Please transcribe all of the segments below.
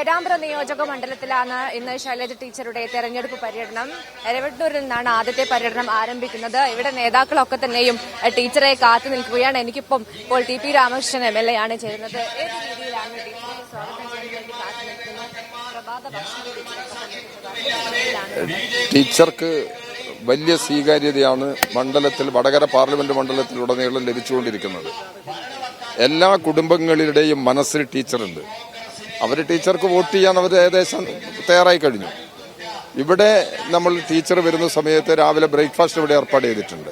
പേരാമ്പ്ര നിയോജക മണ്ഡലത്തിലാണ് ഇന്ന് ശൈലജ ടീച്ചറുടെ തെരഞ്ഞെടുപ്പ് പര്യടനം. എരവട്ടൂരിൽ നിന്നാണ് ആദ്യത്തെ പര്യടനം ആരംഭിക്കുന്നത്. ഇവിടെ നേതാക്കളൊക്കെ തന്നെയും ടീച്ചറെ കാത്തു നിൽക്കുകയാണ്. എനിക്കിപ്പം ഇപ്പോൾ T P Ramakrishnan M L A ആണ് ചേരുന്നത്. രീതിയിലാണ് ടീച്ചർക്ക് വലിയ സ്വീകാര്യതയാണ് മണ്ഡലത്തിൽ വടകര പാർലമെന്റ് മണ്ഡലത്തിൽ മണ്ഡലത്തിലുടനീളം ലഭിച്ചുകൊണ്ടിരിക്കുന്നത്. എല്ലാ കുടുംബങ്ങളുടെയും മനസ്സിൽ ടീച്ചറുണ്ട്. അവർ ടീച്ചർക്ക് വോട്ട് ചെയ്യാൻ അവർ ഏകദേശം തയ്യാറായി കഴിഞ്ഞു. ഇവിടെ നമ്മൾ ടീച്ചർ വരുന്ന സമയത്ത് രാവിലെ ബ്രേക്ക്ഫാസ്റ്റ് ഇവിടെ ഏർപ്പാട് ചെയ്തിട്ടുണ്ട്.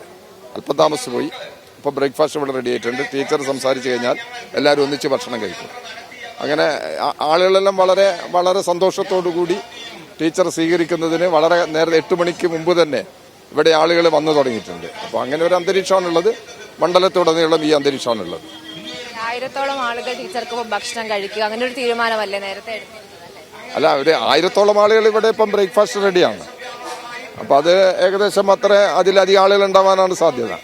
അല്പം താമസിച്ച് പോയി. ഇപ്പോൾ ബ്രേക്ക്ഫാസ്റ്റ് ഇവിടെ റെഡി ആയിട്ടുണ്ട്. ടീച്ചർ സംസാരിച്ച് കഴിഞ്ഞാൽ എല്ലാവരും ഒന്നിച്ച് ഭക്ഷണം കഴിക്കും. അങ്ങനെ ആളുകളെല്ലാം വളരെ വളരെ സന്തോഷത്തോടു കൂടി ടീച്ചർ സ്വീകരിക്കുന്നതിന് വളരെ നേരത്തെ എട്ട് മണിക്ക് മുമ്പ് തന്നെ ഇവിടെ ആളുകൾ വന്നു തുടങ്ങിയിട്ടുണ്ട്. അപ്പോൾ അങ്ങനെ ഒരു അന്തരീക്ഷമാണുള്ളത്. മണ്ഡലത്തുടനീളം ഈ അന്തരീക്ഷമാണുള്ളത്. ആയിരത്തോളം ആളുകൾ ടീച്ചർക്ക് ഭക്ഷണം കഴിക്കുക. അങ്ങനെ ഒരു തീരുമാനമല്ലേ നേരത്തെ അല്ല ഇവിടെ ആയിരത്തോളം ആളുകൾ ഇവിടെ ഇപ്പം ബ്രേക്ക്ഫാസ്റ്റ് റെഡിയാണ്. അപ്പം അത് ഏകദേശം അത്ര അതിലധികം ആളുകൾ ഉണ്ടാവാനാണ് സാധ്യത.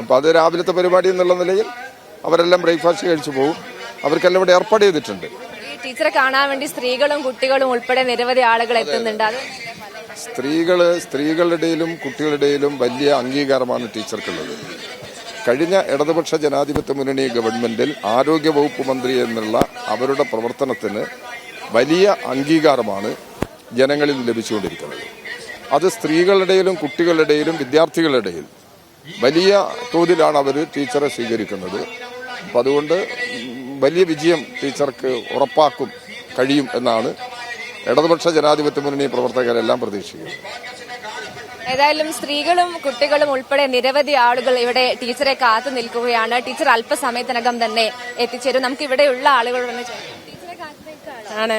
അപ്പം അത് രാവിലത്തെ പരിപാടി എന്നുള്ള നിലയിൽ അവരെല്ലാം ബ്രേക്ക്ഫാസ്റ്റ് കഴിച്ചു പോകും. അവർക്കെല്ലാം ഇവിടെ ഏർപ്പാട് ചെയ്തിട്ടുണ്ട്. ടീച്ചറെ കാണാൻ വേണ്ടി സ്ത്രീകളും കുട്ടികളും ഉൾപ്പെടെ നിരവധി ആളുകൾ എത്തുന്നുണ്ട്. അത് ഇടയിലും സ്ത്രീകളുടെയിലും കുട്ടികളുടെയിലും വലിയ അംഗീകാരമാണ് ടീച്ചർക്കുള്ളത്. കഴിഞ്ഞ ഇടതുപക്ഷ ജനാധിപത്യ മുന്നണി ഗവൺമെന്റിൽ ആരോഗ്യ വകുപ്പ് മന്ത്രി എന്നുള്ള അവരുടെ പ്രവർത്തനത്തിന് വലിയ അംഗീകാരമാണ് ജനങ്ങളിൽ ലഭിച്ചുകൊണ്ടിരിക്കുന്നത്. അത് സ്ത്രീകളുടെയിലും കുട്ടികളുടെയിലും വിദ്യാർത്ഥികളുടെയും വലിയ തോതിലാണ് അവർ ടീച്ചറെ സ്വീകരിക്കുന്നത്. അപ്പം അതുകൊണ്ട് വലിയ വിജയം ടീച്ചർക്ക് ഉറപ്പാക്കും കഴിയും എന്നാണ് ഇടതുപക്ഷ ജനാധിപത്യ മുന്നണി പ്രവർത്തകരെല്ലാം പ്രതീക്ഷിക്കുന്നത്. ഏതായാലും സ്ത്രീകളും കുട്ടികളും ഉൾപ്പെടെ നിരവധി ആളുകൾ ഇവിടെ ടീച്ചറെ കാത്തു നിൽക്കുകയാണ്. ടീച്ചർ അല്പസമയത്തിനകം തന്നെ എത്തിച്ചേരും. നമുക്ക് ഇവിടെയുള്ള ആളുകൾ? ആണ്.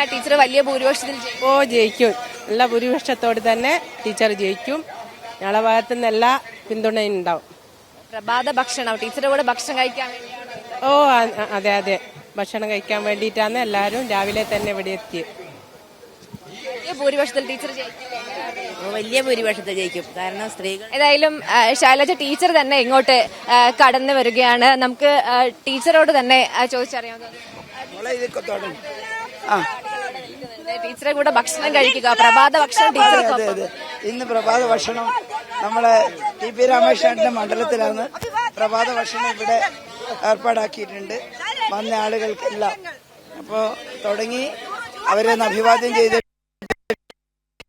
ആ ടീച്ചർ വലിയ ഭൂരിപക്ഷത്തിൽ ഓ ജയിക്കും. നല്ല ഭൂരിപക്ഷത്തോട് തന്നെ ടീച്ചർ ജയിക്കും. ഞങ്ങളെ ഭാഗത്തു നിന്ന് എല്ലാ പിന്തുണയും ഉണ്ടാവും. പ്രഭാത ഭക്ഷണം. ടീച്ചറുടെ കൂടെ ഭക്ഷണം കഴിക്കാൻ ഓ അതെ അതെ. ഭക്ഷണം കഴിക്കാൻ വേണ്ടിയിട്ടാണ് എല്ലാവരും രാവിലെ തന്നെ ഇവിടെ എത്തിയത് ഭൂരിപക്ഷത്തിൽ ടീച്ചർ ജയിക്കും വലിയ ഭൂരിപക്ഷത്തെ ജയിക്കും. കാരണം സ്ത്രീകൾ ഏതായാലും ശൈലജ ടീച്ചർ തന്നെ ഇങ്ങോട്ട് കടന്നു വരികയാണ്. നമുക്ക് ടീച്ചറോട് തന്നെ ആ, ചോദിച്ചറിയാം. ആ. ടീച്ചറെ കൂടെ ഭക്ഷണം കഴിക്കുക പ്രഭാത ഭക്ഷണം ടീച്ചർ ഇന്ന് പ്രഭാത ഭക്ഷണം നമ്മളെ ടി പി രാമകൃഷ്ണന്റെ മണ്ഡലത്തിലാണ്. പ്രഭാത ഭക്ഷണം ഇവിടെ ഏർപ്പാടാക്കിയിട്ടുണ്ട്. വന്ന ആളുകൾക്കെല്ലാം. അപ്പോ തുടങ്ങി. അവരെ ഒന്ന് അഭിവാദ്യം ചെയ്ത്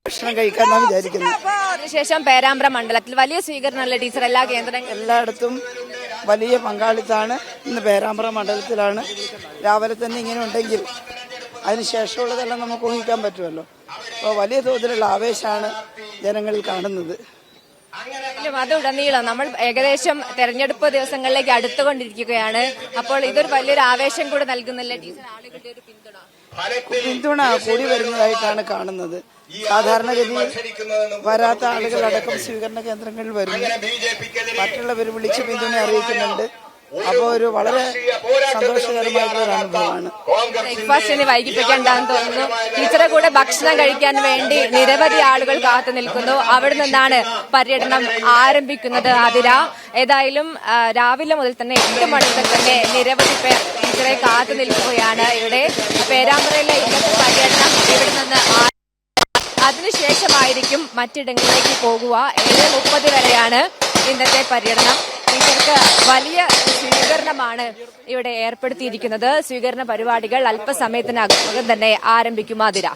ഭക്ഷണം കഴിക്കാന്നാണ് വിചാരിക്കുന്നത് അതിനുശേഷം പേരാമ്പ്ര മണ്ഡലത്തിൽ വലിയ സ്വീകരണമല്ലേ ടീച്ചർ? എല്ലാ കേന്ദ്രങ്ങളും എല്ലായിടത്തും വലിയ പങ്കാളിത്താണ് ഇന്ന് പേരാമ്പ്ര മണ്ഡലത്തിലാണ്. രാവിലെ തന്നെ ഇങ്ങനെ ഉണ്ടെങ്കിൽ അതിനുശേഷമുള്ളതെല്ലാം നമുക്ക് ഊഹിക്കാൻ പറ്റുമല്ലോ. അപ്പോൾ വലിയ തോതിലുള്ള ആവേശമാണ് ജനങ്ങളിൽ കാണുന്നത്. അതുടനീളം അത് ഉടനീളം. നമ്മൾ ഏകദേശം തെരഞ്ഞെടുപ്പ് ദിവസങ്ങളിലേക്ക് അടുത്തുകൊണ്ടിരിക്കുകയാണ്. അപ്പോൾ ഇതൊരു വലിയൊരു ആവേശം കൂടെ നൽകുന്നില്ല ടീച്ചർ? ആളുകളുടെ ഒരു പിന്തുണ. പിന്തുണ കൂടി വരുന്നതായിട്ടാണ് കാണുന്നത്. സാധാരണഗതിയിൽ വരാത്ത ആളുകളടക്കം സ്വീകരണ കേന്ദ്രങ്ങളിൽ വരുന്നു. മറ്റുള്ളവർ വിളിച്ച് പിന്തുണ അറിയിക്കുന്നുണ്ട്. അപ്പോൾ ഒരു വളരെ സന്തോഷകരമായിട്ടുള്ള ഒരു ബ്രേക്ക്ഫാസ്റ്റിന് വൈകിപ്പിക്കണ്ടെന്ന് തോന്നുന്നു. ടീച്ചറെ കൂടെ ഭക്ഷണം കഴിക്കാൻ വേണ്ടി നിരവധി ആളുകൾ കാത്തു നിൽക്കുന്നു. അവിടെ നിന്നാണ് പര്യടനം ആരംഭിക്കുന്നത് അതിര? ഏതായാലും രാവിലെ മുതൽ തന്നെ എട്ട് മണി മുതൽ തന്നെ നിരവധി പേർ ടീച്ചറെ കാത്തു നിൽക്കുകയാണ് ഇവിടെ. പേരാമ്പ്രയിലെ ഇന്നത്തെ പര്യടനം ഇവിടെ നിന്ന് അതിനുശേഷമായിരിക്കും മറ്റിടങ്ങളിലേക്ക് പോകുക. ഏഴ് മുപ്പത് വരെയാണ് ഇന്നത്തെ പര്യടനം. ടീച്ചർക്ക് വലിയ സ്വീകരണമാണ് ഇവിടെ ഏർപ്പെടുത്തിയിരിക്കുന്നത്. സ്വീകരണ പരിപാടികൾ അല്പസമയത്തിനകം തന്നെ ആരംഭിക്കും അതിര